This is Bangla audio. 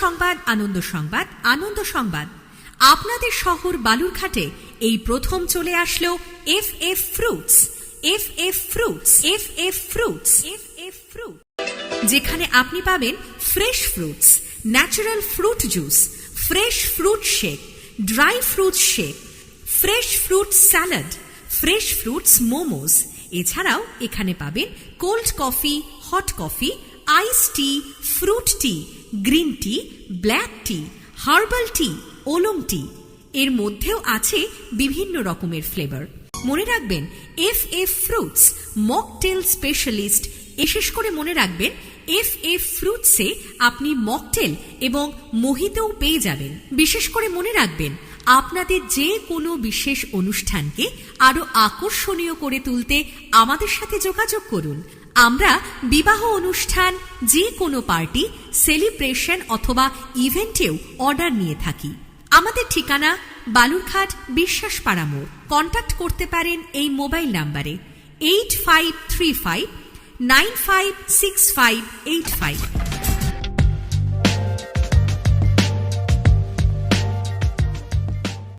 সংবাদ, আনন্দ সংবাদ আনন্দ সংবাদ। আপনাদের শহর বালুরঘাটে এই প্রথম চলে আসলো F F fruits F F fruits F F fruits F F fruit যেখানে আপনি পাবেন fresh fruits natural fruit juice fresh fruit shake dry fruit shake fresh fruit salad fresh fruits momos এছাড়াও এখানে পাবেন cold coffee hot coffee ice tea fruit tea green tea black tea herbal tea oolong tea এর মধ্যেও আছে বিভিন্ন রকমের ফ্লেভার মনে রাখবেন F F fruits mocktail specialist বিশেষ করে মনে রাখবেন এফ এফ ফ্রুটসে আপনি মকটেল এবং মোহিতেও পেয়ে যাবেন। বিশেষ করে মনে রাখবেন আপনাদের যে কোনো বিশেষ অনুষ্ঠানকে আরও আকর্ষণীয় করে তুলতে আমাদের সাথে যোগাযোগ করুন। আমরা বিবাহ অনুষ্ঠান, যে কোনো পার্টি, সেলিব্রেশন অথবা ইভেন্টেও অর্ডার নিয়ে থাকি। আমাদের ঠিকানা বালুরঘাট বিশ্বাস পাড়ামোড় কন্ট্যাক্ট করতে পারেন এই মোবাইল নাম্বারে eight five three five nine five six five eight five.